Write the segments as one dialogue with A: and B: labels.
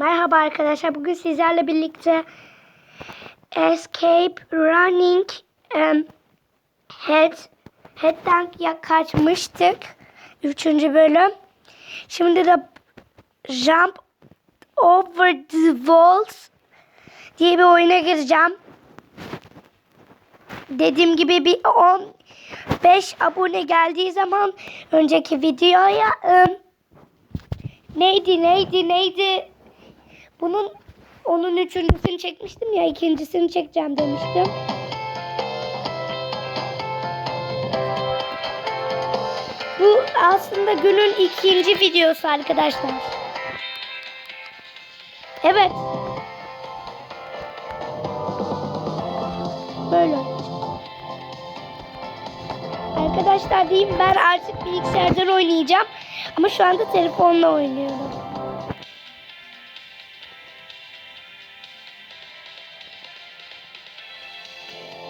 A: Merhaba arkadaşlar. Bugün sizlerle birlikte Escape Running em, Head Head'den kaçmıştık. Üçüncü bölüm. Şimdi de Jump Over the Walls diye bir oyuna gireceğim. Dediğim gibi bir 15 abone geldiği zaman önceki videoya em, neydi neydi neydi bunun onun üçüncüsünü çekmiştim ya ikincisini çekeceğim demiştim. Bu aslında günün ikinci videosu arkadaşlar. Evet. Böyle. Arkadaşlar diyeyim ben artık bilgisayardan oynayacağım. Ama şu anda telefonla oynuyorum.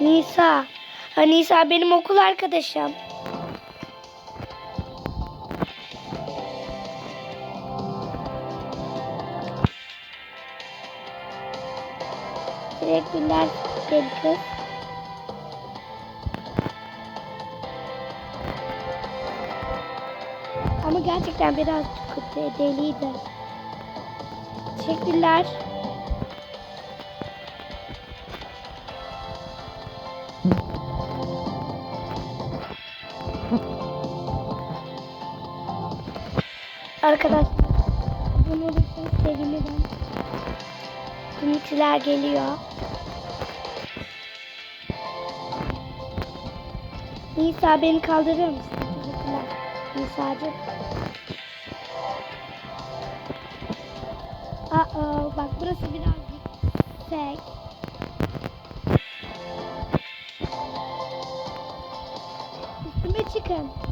A: Nisa. Ha, Nisa benim okul arkadaşım. Teşekkürler deli kız. Ama gerçekten biraz kötü, deliydi. Teşekkürler. Arkadaşlar bunu olursanız sevinirim. Ümitçiler geliyor. Nisa beni kaldırır mısın? Teşekkürler. Nisa'cığım. Aa, bak burası biraz yüksek. Üstüme çıkın.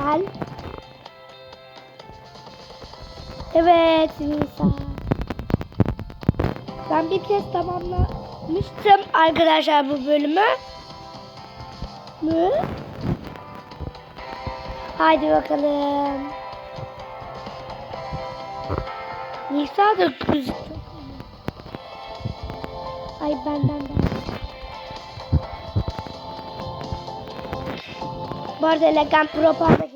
A: Gel. Evet Nisa. Ben bir kez tamamlamıştım arkadaşlar bu bölümü. Mü? Haydi bakalım. Nisa da gözüktü. Ay benden de. Bu arada propaganda gidiyor.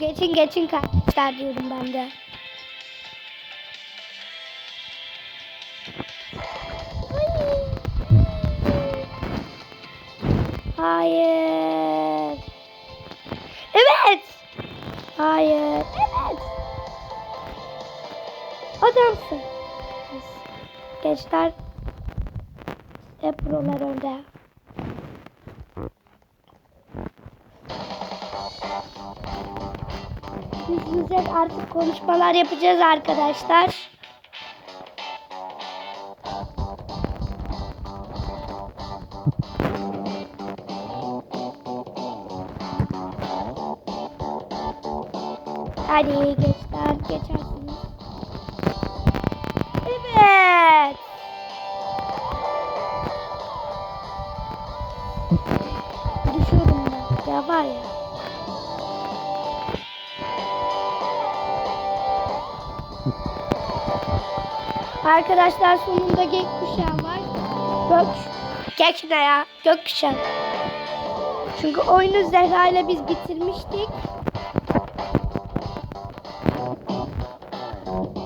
A: Geçin geçin kardeşler diyorum ben de. Hayır. Evet. Hayır. Evet. Adamsın. Gençler hep prolar önde. Yüze artık konuşmalar yapacağız arkadaşlar. Hadi gençler geçersiniz. Evet. Düşüyorum ben. Ya var ya. Arkadaşlar sonunda gökkuşağı var. Geç ne ya? Gökkuşağı. Çünkü oyunu Zehra ile biz bitirmiştik.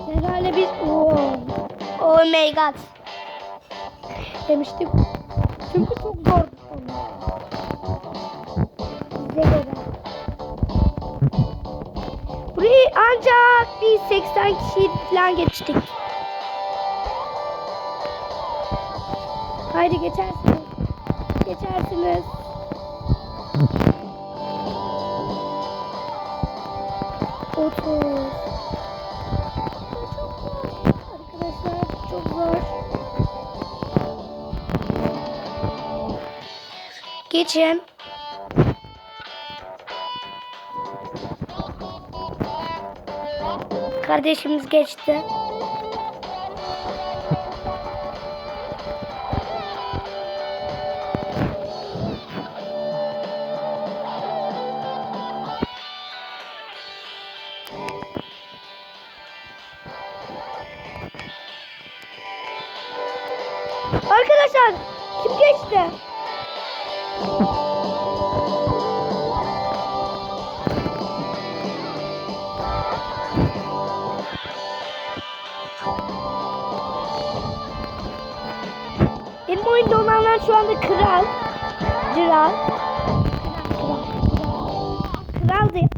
A: Zehra ile biz oh, oh my god demiştik. Çünkü çok zor göre. Burayı ancak bir 80 kişi falan geçtik. Haydi geçersiniz. Geçersiniz. Otuz. Arkadaşlar çok zor. Geçin. Kardeşimiz geçti. Arkadaşlar kim geçti? Benim oyunda olanlar şu anda kral. Kral. Kral. Değil.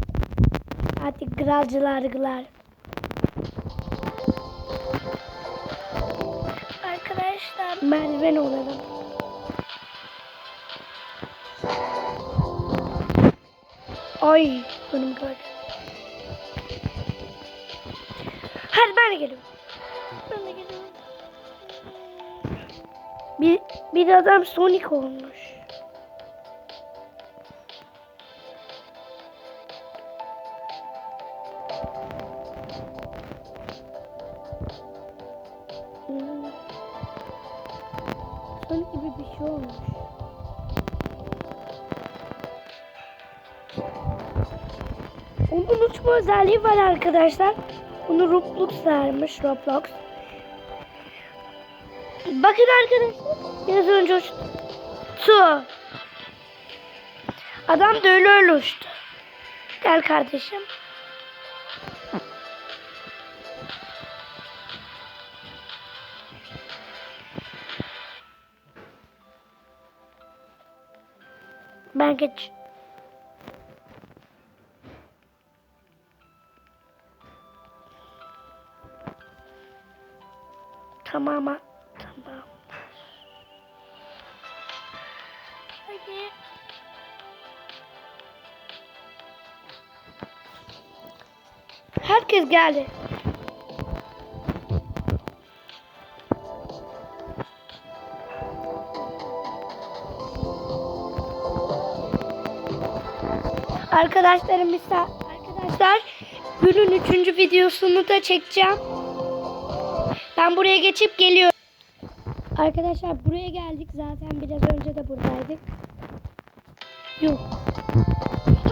A: Hadi kralcılar kral.
B: Arkadaşlar
A: Merdiven olalım. Ay benim gördüm. Hadi ben de geliyorum.
B: ben de geliyorum.
A: Bir, bir adam Sonic olmuş. Onun uçma özelliği var arkadaşlar. Bunu Roblox vermiş Roblox. Bakın arkadaşlar. Biraz önce uçtu. Adam da öyle öyle uçtu. Gel kardeşim. Ben geç. Tamam. Tamam.
B: Hadi.
A: Herkes geldi. Arkadaşlarım arkadaşlar günün üçüncü videosunu da çekeceğim. Ben buraya geçip geliyorum. Arkadaşlar buraya geldik zaten biraz önce de buradaydık. Yok.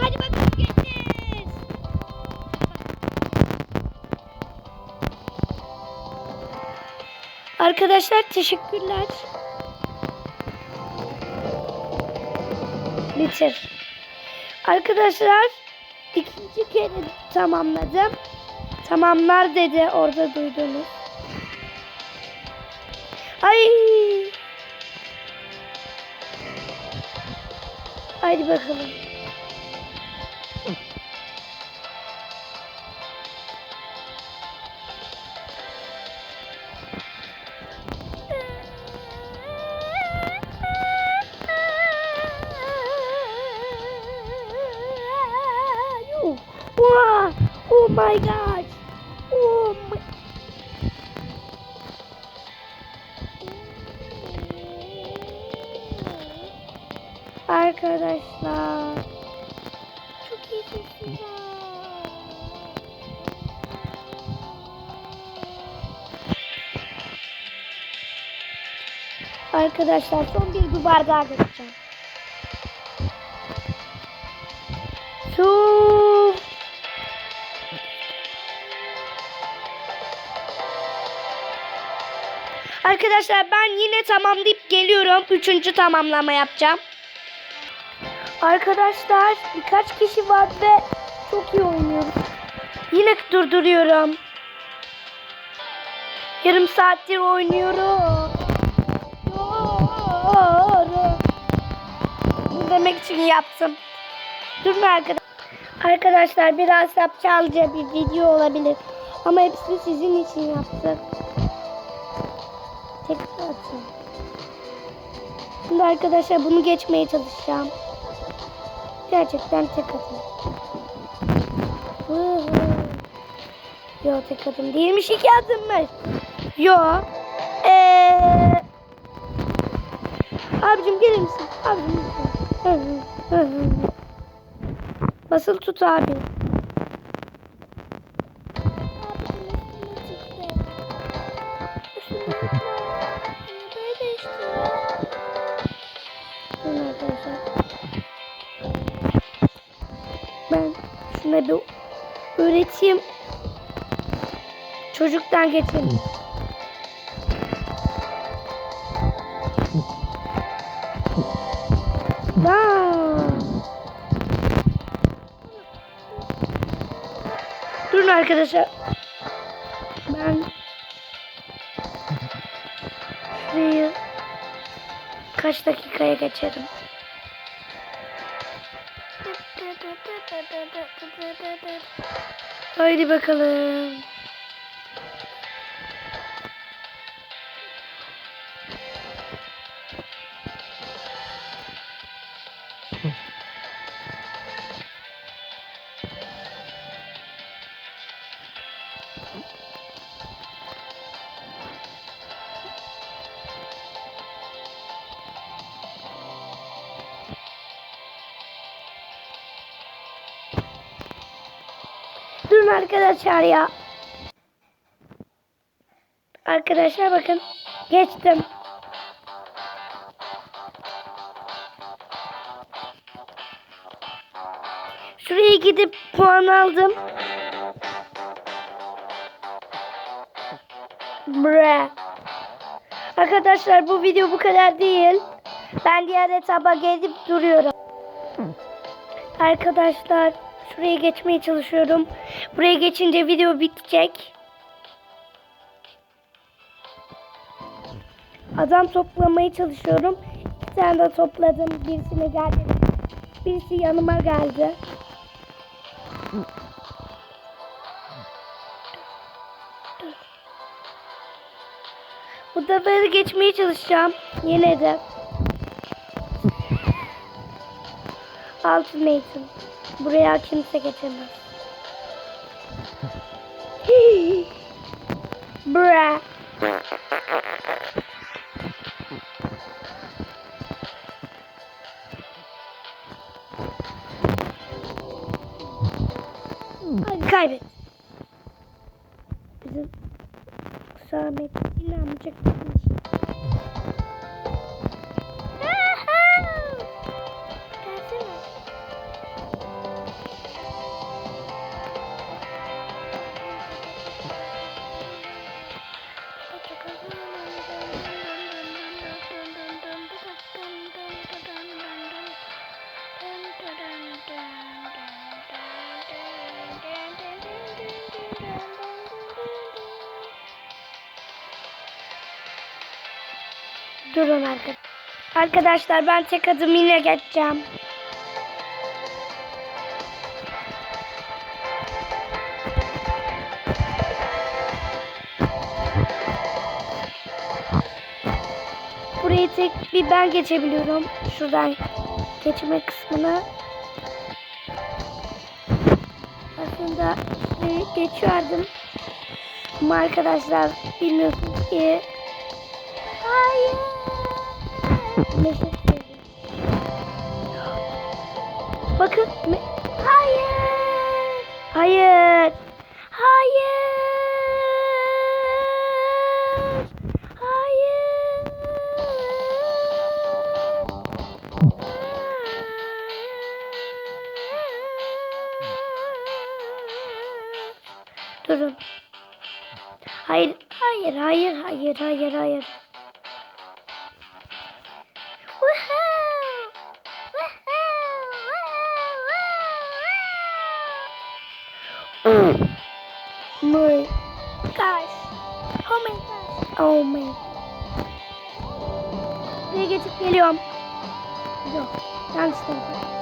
A: Hadi bakalım geçeceğiz. Arkadaşlar teşekkürler. Bitir. Arkadaşlar ikinci kere tamamladım. Tamamlar dedi orada duydunuz. Ay. Haydi bakalım. Arkadaşlar son bir duvar daha geçeceğim. Su. Arkadaşlar ben yine tamamlayıp geliyorum. Üçüncü tamamlama yapacağım. Arkadaşlar birkaç kişi var ve çok iyi oynuyoruz. Yine durduruyorum. Yarım saattir oynuyorum. Bunu demek için yaptım. Durun arkadaşlar. Arkadaşlar biraz yapçalca bir video olabilir. Ama hepsini sizin için yaptık. Tekrar atın. Şimdi arkadaşlar bunu geçmeye çalışacağım. Gerçekten tek hı. Yo tek adım değilmiş iki adımmış. Yo. Eee. Abicim gelir misin? Abicim lütfen. Hı Basılı tut abi. Ben şuna bir öğreteyim. Çocuktan geçelim. Durun arkadaşlar. Ben şurayı kaç dakikaya geçerim. Haydi bakalım. Arkadaşlar ya. Arkadaşlar bakın. Geçtim. Şuraya gidip puan aldım. Bre. Arkadaşlar bu video bu kadar değil. Ben diğer etaba gelip duruyorum. Arkadaşlar şuraya geçmeye çalışıyorum. Buraya geçince video bitecek. Adam toplamaya çalışıyorum. İki tane de topladım. Birisine geldi. Birisi yanıma geldi. Bu da böyle geçmeye çalışacağım. Yine de. Ultimatum. Buraya kimse geçemez. Bra. Durun arkadaşlar. Arkadaşlar ben tek adım yine geçeceğim. Burayı tek bir ben geçebiliyorum. Şuradan geçme kısmına. Aslında geçiyordum. Ama arkadaşlar bilmiyorsunuz ki Hayır. Bakın. My gosh. Oh my gosh. Oh my. Buraya geçip geliyorum. Yok. Yanlış tarafa.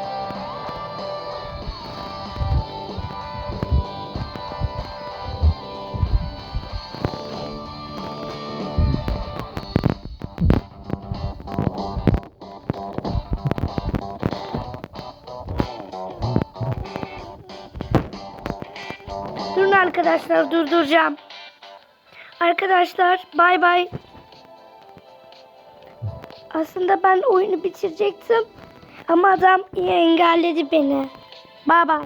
A: Arkadaşlar durduracağım. Arkadaşlar bay bay. Aslında ben oyunu bitirecektim. Ama adam iyi engelledi beni. Bay bay.